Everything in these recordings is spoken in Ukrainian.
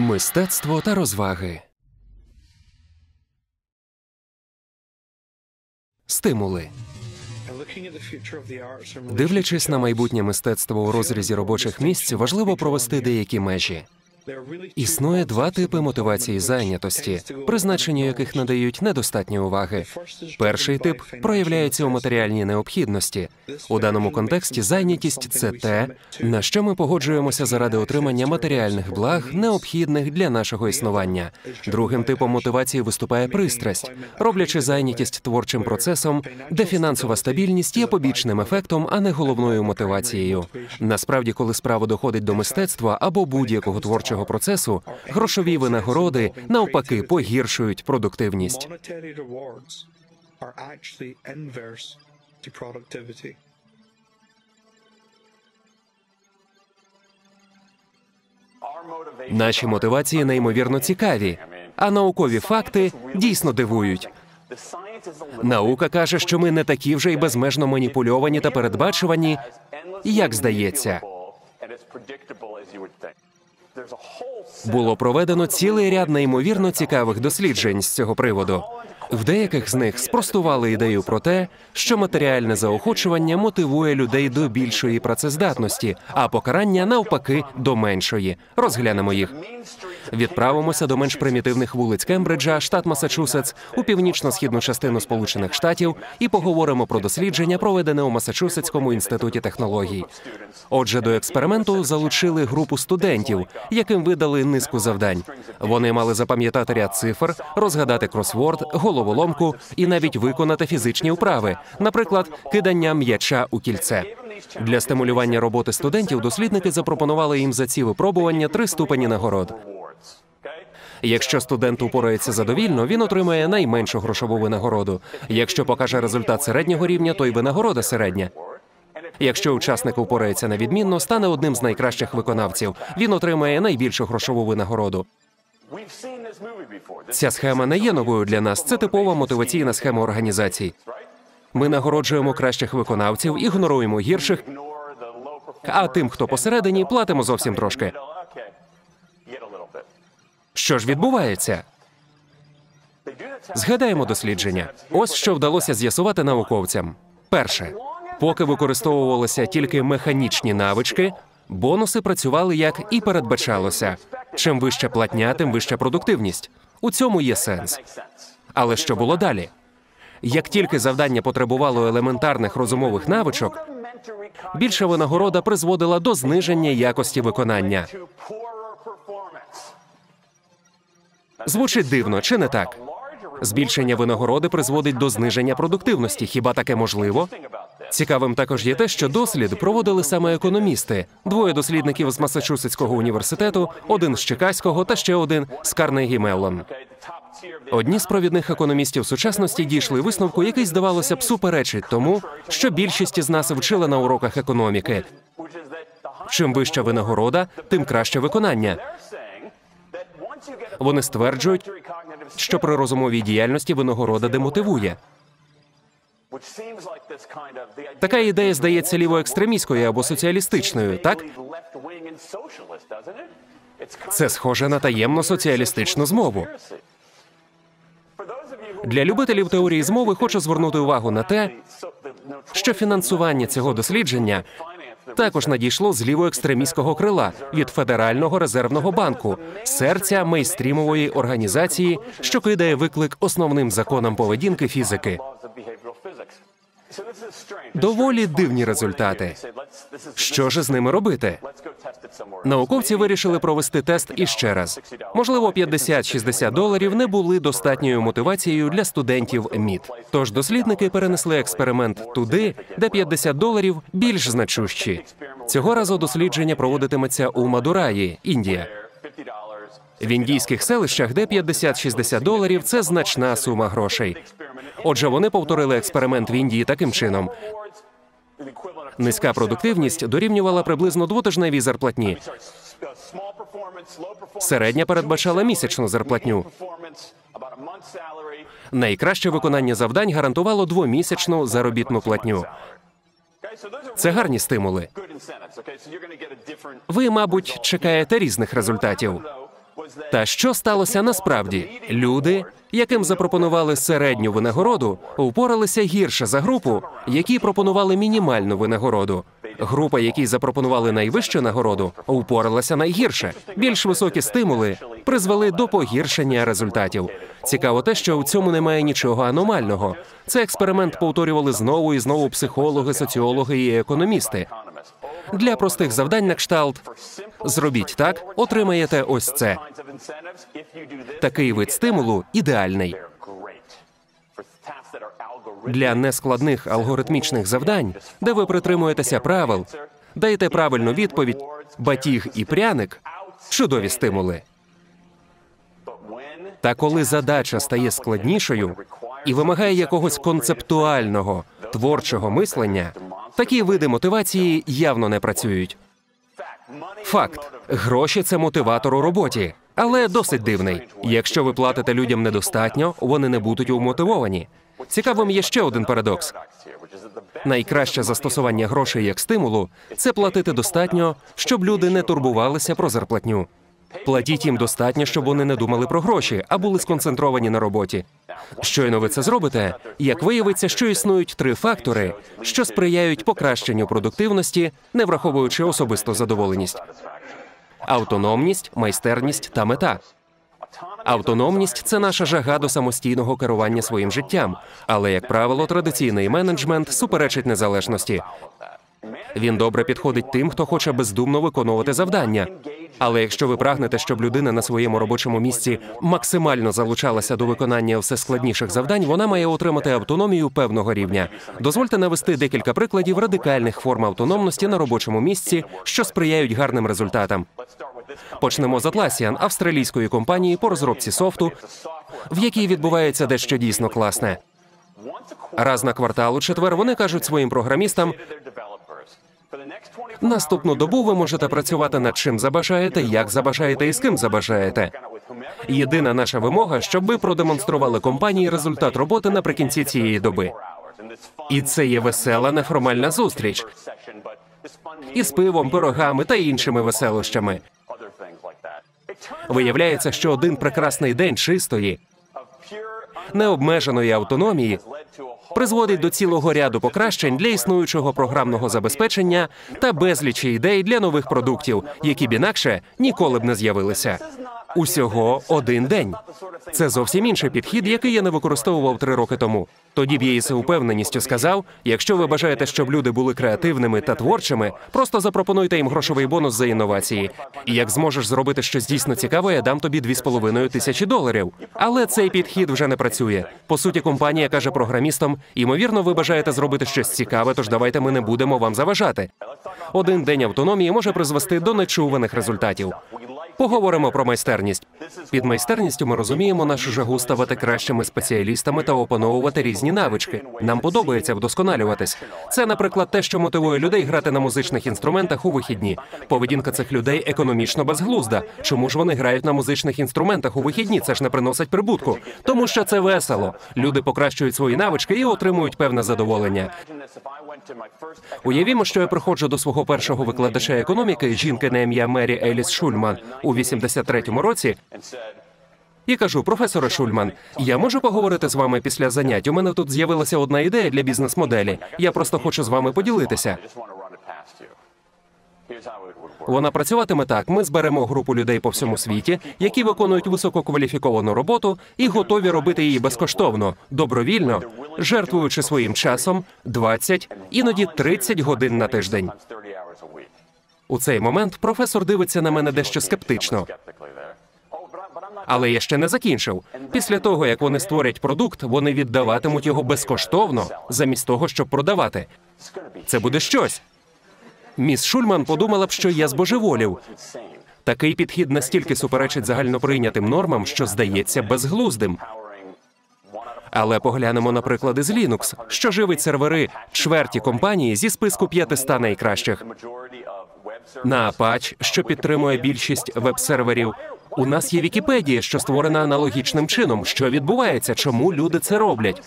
Мистецтво та розваги. Стимули. Дивлячись на майбутнє мистецтво у розрізі робочих місць, важливо провести деякі межі. Існує два типи мотивації зайнятості, призначенню яких надають недостатньо уваги. Перший тип проявляється у матеріальній необхідності. У даному контексті зайнятість це те, на що ми погоджуємося заради отримання матеріальних благ, необхідних для нашого існування. Другим типом мотивації виступає пристрасть, роблячи зайнятість творчим процесом, де фінансова стабільність є побічним ефектом, а не головною мотивацією. Насправді, коли справа доходить до мистецтва або будь-якого творчого процесу, грошові винагороди навпаки погіршують продуктивність. Наші мотивації неймовірно цікаві, а наукові факти дійсно дивують. Наука каже, що ми не такі вже й безмежно маніпульовані та передбачувані, як здається. Було проведено цілий ряд неймовірно цікавих досліджень з цього приводу. В деяких з них спростували ідею про те, що матеріальне заохочування мотивує людей до більшої працездатності, а покарання навпаки до меншої. Розглянемо їх. Відправимося до менш примітивних вулиць Кембриджа, штат Масачусетс, у північно-східну частину Сполучених Штатів, і поговоримо про дослідження, проведене у Масачусетському інституті технологій. Отже, до експерименту залучили групу студентів, яким видали низку завдань. Вони мали запам'ятати ряд цифр, розгадати кросворд, головоломку і навіть виконати фізичні вправи, наприклад, кидання м'яча у кільце. Для стимулювання роботи студентів дослідники запропонували їм за ці випробування три ступені нагород. Якщо студент упорається задовільно, він отримає найменшу грошову винагороду. Якщо покаже результат середнього рівня, то й винагорода середня. Якщо учасник упорається на відмінно, стане одним з найкращих виконавців. Він отримає найбільшу грошову винагороду. Ця схема не є новою для нас. Це типова мотиваційна схема організацій. Ми нагороджуємо кращих виконавців, ігноруємо гірших, а тим, хто посередині, платимо зовсім трошки. Що ж відбувається? Згадаємо дослідження. Ось що вдалося з'ясувати науковцям. Перше, поки використовувалися тільки механічні навички, бонуси працювали як і передбачалося. Чим вища платня, тим вища продуктивність. У цьому є сенс. Але що було далі? Як тільки завдання потребувало елементарних розумових навичок, більша винагорода призводила до зниження якості виконання. Звучить дивно, чи не так? Збільшення винагороди призводить до зниження продуктивності. Хіба таке можливо? Цікавим також є те, що дослід проводили саме економісти: двоє дослідників з Масачусетського університету, один з Чикаського та ще один з Карнегі Меллон. Одні з провідних економістів сучасності дійшли висновку, який здавалося б суперечить тому, що більшість із нас вчила на уроках економіки. Чим вища винагорода, тим краще виконання. Вони стверджують, що при розумовій діяльності винагорода демотивує. Така ідея здається лівоекстремістською або соціалістичною, так? Це схоже на таємну соціалістичну змову. Для любителів теорії змови хочу звернути увагу на те, що фінансування цього дослідження також надійшло з лівоекстремістського крила від Федерального резервного банку, серця мейстрімової організації, що кидає виклик основним законам поведінки фізики. Доволі дивні результати. Що ж з ними робити? Науковці вирішили провести тест іще раз. Можливо, 50-60 доларів не були достатньою мотивацією для студентів МІД. Тож дослідники перенесли експеримент туди, де 50 доларів більш значущі. Цього разу дослідження проводитиметься у Мадураї, Індія. В індійських селищах, де 50-60 доларів це значна сума грошей. Отже, вони повторили експеримент в Індії таким чином. Низька продуктивність дорівнювала приблизно двотижневій зарплатні. Середня передбачала місячну зарплатню. Найкраще виконання завдань гарантувало двомісячну заробітну платню. Це гарні стимули. Ви, мабуть, чекаєте різних результатів. Та що сталося насправді? Люди, яким запропонували середню винагороду, впоралися гірше за групу, які пропонували мінімальну винагороду. Група, якій запропонували найвищу нагороду, впоралася найгірше. Більш високі стимули призвели до погіршення результатів. Цікаво те, що у цьому немає нічого аномального. Цей експеримент повторювали знову і знову психологи, соціологи і економісти. Для простих завдань на кшталт зробіть так, отримаєте ось це. Такий вид стимулу ідеальний. Для нескладних алгоритмічних завдань, де ви притримуєтеся правил, даєте правильну відповідь, батіг і пряник чудові стимули. Та коли задача стає складнішою і вимагає якогось концептуального творчого мислення, такі види мотивації явно не працюють. Факт: гроші це мотиватор у роботі, але досить дивний. Якщо ви платите людям недостатньо, вони не будуть умотивовані. Цікавим є ще один парадокс. Найкраще застосування грошей як стимулу це платити достатньо, щоб люди не турбувалися про зарплатню. Платіть їм достатньо, щоб вони не думали про гроші, а були сконцентровані на роботі. Щойно ви це зробите, як виявиться, що існують три фактори, що сприяють покращенню продуктивності, не враховуючи особисту задоволеність: автономність, майстерність та мета. Автономність це наша жага до самостійного керування своїм життям, але, як правило, традиційний менеджмент суперечить незалежності. Він добре підходить тим, хто хоче бездумно виконувати завдання. Але якщо ви прагнете, щоб людина на своєму робочому місці максимально залучалася до виконання все складніших завдань, вона має отримати автономію певного рівня. Дозвольте навести декілька прикладів радикальних форм автономності на робочому місці, що сприяють гарним результатам. Почнемо з Atlassian, австралійської компанії по розробці софту, в якій відбувається дещо дійсно класне. Раз на квартал у четвер вони кажуть своїм програмістам: наступну добу ви можете працювати над чим забажаєте, як забажаєте і з ким забажаєте. Єдина наша вимога, щоб ви продемонстрували компанії результат роботи наприкінці цієї доби. І це є весела неформальна зустріч із пивом, пирогами та іншими веселощами. Виявляється, що один прекрасний день чистої, необмеженої автономії призводить до цілого ряду покращень для існуючого програмного забезпечення та безлічі ідей для нових продуктів, які б інакше ніколи б не з'явилися. Усього один день. Це зовсім інший підхід, який я не використовував три роки тому. Тоді б я із упевненістю сказав: якщо ви бажаєте, щоб люди були креативними та творчими, просто запропонуйте їм грошовий бонус за інновації. І як зможеш зробити щось дійсно цікаве, я дам тобі 2,5 тисячі доларів. Але цей підхід вже не працює. По суті, компанія каже програмістам: ймовірно, ви бажаєте зробити щось цікаве, тож давайте ми не будемо вам заважати. Один день автономії може призвести до нечуваних результатів. Поговоримо про майстерність. Під майстерністю ми розуміємо нашу жагу ставати кращими спеціалістами та опановувати різні навички. Нам подобається вдосконалюватись. Це, наприклад, те, що мотивує людей грати на музичних інструментах у вихідні. Поведінка цих людей економічно безглузда. Чому ж вони грають на музичних інструментах у вихідні? Це ж не приносить прибутку, тому що це весело. Люди покращують свої навички і отримують певне задоволення. Уявімо, що я приходжу до свого першого викладача економіки, жінки на ім'я Мері Еліс Шульман у 83-му році, і кажу, професоре Шульман, я можу поговорити з вами після занять. У мене тут з'явилася одна ідея для бізнес-моделі. Я просто хочу з вами поділитися. Вона працюватиме так: ми зберемо групу людей по всьому світі, які виконують висококваліфіковану роботу і готові робити її безкоштовно, добровільно, жертвуючи своїм часом 20, іноді 30 годин на тиждень. Sometimes 30 hours a week. У цей момент професор дивиться на мене дещо скептично. Але я ще не закінчив. Після того, як вони створять продукт, вони віддаватимуть його безкоштовно, замість того, щоб продавати. Це буде щось. Міс Шульман подумала б, що я збожеволів. Такий підхід настільки суперечить загальноприйнятим нормам, що здається безглуздим. Але поглянемо на приклади з Linux, що живить сервери чверті компанії зі списку 500 найкращих. На Apache, що підтримує більшість веб-серверів. У нас є Вікіпедія, що створена аналогічним чином. Що відбувається? Чому люди це роблять?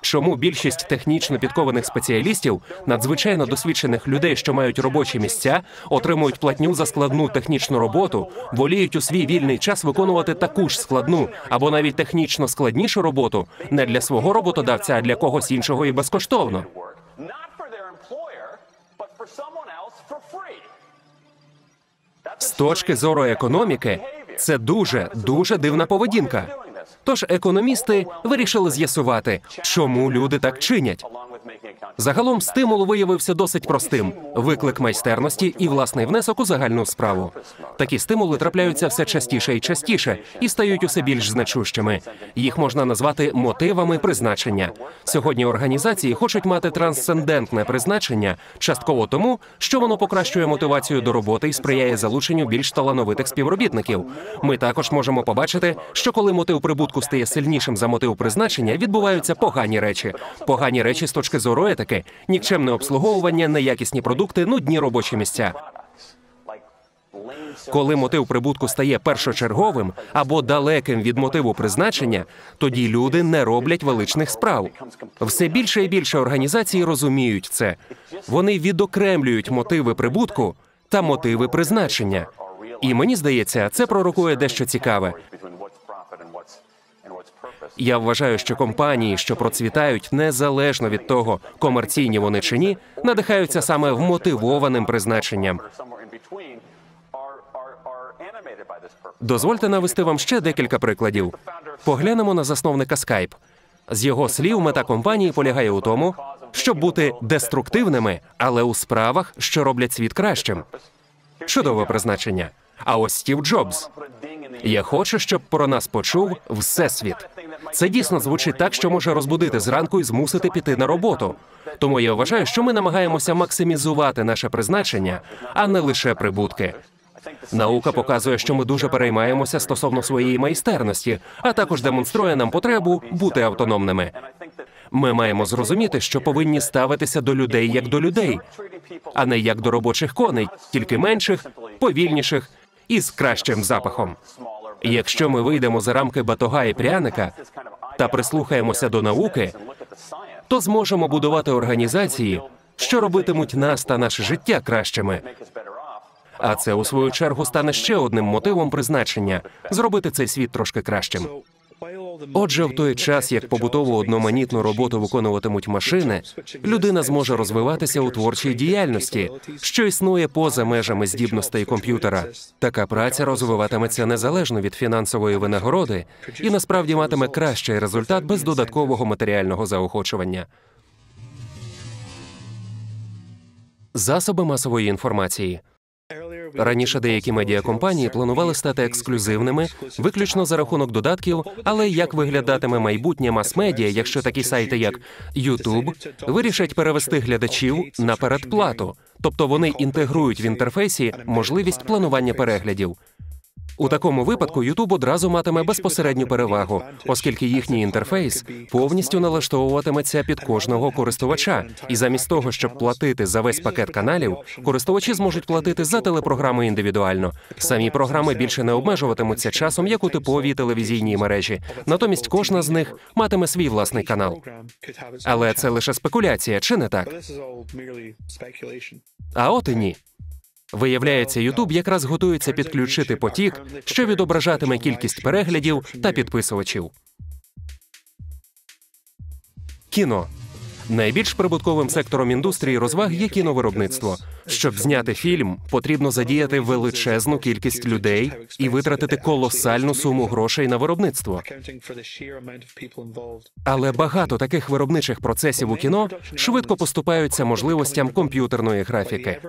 Чому більшість технічно підкованих спеціалістів, надзвичайно досвідчених людей, що мають робочі місця, отримують платню за складну технічну роботу, воліють у свій вільний час виконувати таку ж складну або навіть технічно складнішу роботу не для свого роботодавця, а для когось іншого і безкоштовно. З точки зору економіки, це дуже дуже дивна поведінка. Тож економісти вирішили з'ясувати, чому люди так чинять. Загалом стимул виявився досить простим: виклик майстерності і власний внесок у загальну справу. Такі стимули трапляються все частіше і частіше і стають усе більш значущими. Їх можна назвати мотивами призначення. Сьогодні організації хочуть мати трансцендентне призначення, частково тому, що воно покращує мотивацію до роботи і сприяє залученню більш талановитих співробітників. Ми також можемо побачити, що коли мотив прибутку стає сильнішим за мотив призначення, відбуваються погані речі. Погані речі з точки зору етики, нікчемне обслуговування, неякісні продукти, нудні робочі місця. Коли мотив прибутку стає першочерговим або далеким від мотиву призначення, тоді люди не роблять величних справ. Все більше і більше організацій розуміють це. Вони відокремлюють мотиви прибутку та мотиви призначення. І мені здається, це пророкує дещо цікаве. Я вважаю, що компанії, що процвітають незалежно від того, комерційні вони чи ні, надихаються саме вмотивованим призначенням. Дозвольте навести вам ще декілька прикладів. Поглянемо на засновника Skype. З його слів, мета компанії полягає у тому, щоб бути деструктивними, але у справах, що роблять світ кращим. Чудове призначення. А ось Стів Джобс. Я хочу, щоб про нас почув всесвіт. Це дійсно звучить так, що може розбудити зранку і змусити піти на роботу. Тому я вважаю, що ми намагаємося максимізувати наше призначення, а не лише прибутки. Наука показує, що ми дуже переймаємося стосовно своєї майстерності, а також демонструє нам потребу бути автономними. Ми маємо зрозуміти, що повинні ставитися до людей як до людей, а не як до робочих коней, тільки менших, повільніших і з кращим запахом. Якщо ми вийдемо за рамки батога і пряника та прислухаємося до науки, то зможемо будувати організації, що робитимуть нас та наше життя кращими. А це у свою чергу стане ще одним мотивом призначення зробити цей світ трошки кращим. Отже, в той час, як побутову одноманітну роботу виконуватимуть машини, людина зможе розвиватися у творчій діяльності, що існує поза межами здібностей комп'ютера. Така праця розвиватиметься незалежно від фінансової винагороди і насправді матиме кращий результат без додаткового матеріального заохочування. Засоби масової інформації. Раніше деякі медіакомпанії планували стати ексклюзивними виключно за рахунок додатків, але як виглядатиме майбутнє мас-медіа, якщо такі сайти, як YouTube, вирішать перевести глядачів на передплату, тобто вони інтегрують в інтерфейсі можливість планування переглядів. У такому випадку YouTube одразу матиме безпосередню перевагу, оскільки їхній інтерфейс повністю налаштовуватиметься під кожного користувача. І замість того, щоб платити за весь пакет каналів, користувачі зможуть платити за телепрограми індивідуально. Самі програми більше не обмежуватимуться часом, як у типовій телевізійній мережі. Натомість кожна з них матиме свій власний канал. Але це лише спекуляція, чи не так? А от і ні. Виявляється, YouTube якраз готується підключити потік, що відображатиме кількість переглядів та підписувачів. Кіно найбільш прибутковим сектором індустрії розваг є кіновиробництво. Щоб зняти фільм, потрібно задіяти величезну кількість людей і витратити колосальну суму грошей на виробництво. Але багато таких виробничих процесів у кіно швидко поступаються можливостям комп'ютерної графіки.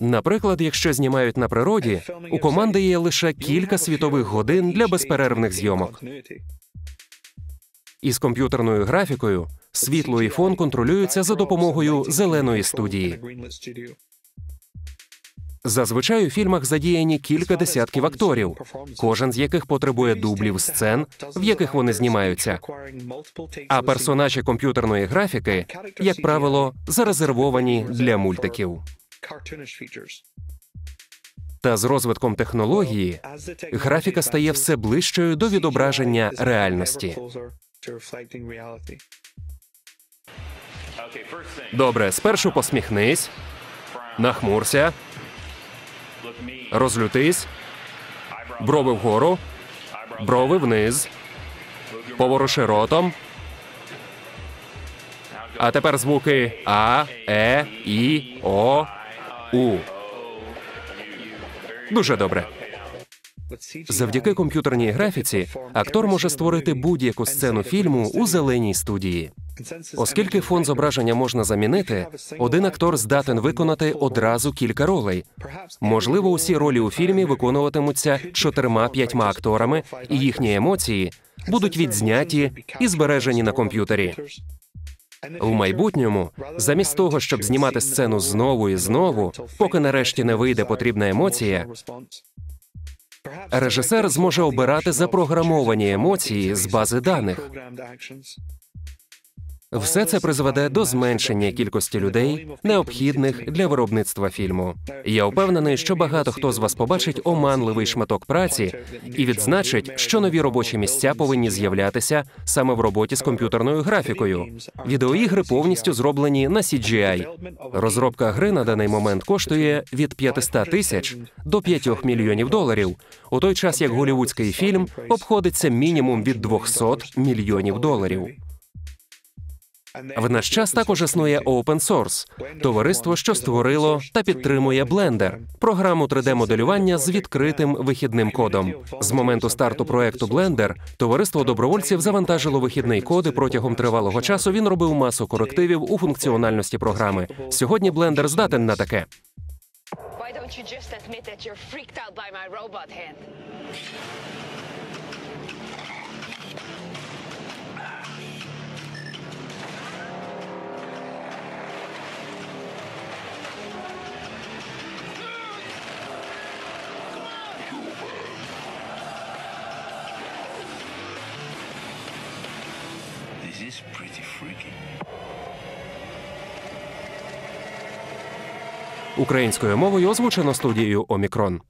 Наприклад, якщо знімають на природі, у команди є лише кілька світових годин для безперервних зйомок. Із комп'ютерною графікою світло і фон контролюються за допомогою зеленої студії. Зазвичай у фільмах задіяні кілька десятків акторів, кожен з яких потребує дублів сцен, в яких вони знімаються. А персонажі комп'ютерної графіки, як правило, зарезервовані для мультиків. Cartoonish features. Та з розвитком технології графіка стає все ближчою до відображення реальності. Добре, спершу посміхнись, нахмурся, розлютись, брови вгору, брови вниз, поворуши ротом. А тепер звуки А, Е, І, О, У. Дуже добре. Завдяки комп'ютерній графіці актор може створити будь-яку сцену фільму у зеленій студії. Оскільки фон зображення можна замінити, один актор здатен виконати одразу кілька ролей. Можливо, усі ролі у фільмі виконуватимуться чотирма-п'ятьма акторами, і їхні емоції будуть відзняті і збережені на комп'ютері. В майбутньому, замість того, щоб знімати сцену знову і знову, поки нарешті не вийде потрібна емоція, режисер зможе обирати запрограмовані емоції з бази даних. Все це призведе до зменшення кількості людей, необхідних для виробництва фільму. Я впевнений, що багато хто з вас побачить оманливий шматок праці і відзначить, що нові робочі місця повинні з'являтися саме в роботі з комп'ютерною графікою. Відеоігри повністю зроблені на CGI. Розробка гри на даний момент коштує від 500 тисяч до 5 мільйонів доларів, у той час як голівудський фільм обходиться мінімум від 200 мільйонів доларів. В наш час також існує Open Source – товариство, що створило та підтримує Blender – програму 3D-моделювання з відкритим вихідним кодом. З моменту старту проекту Blender товариство добровольців завантажило вихідний код і протягом тривалого часу він робив масу корективів у функціональності програми. Сьогодні Blender здатен на таке. Why don't you just admit that you're freaked out by? Українською мовою озвучено студією Омікрон.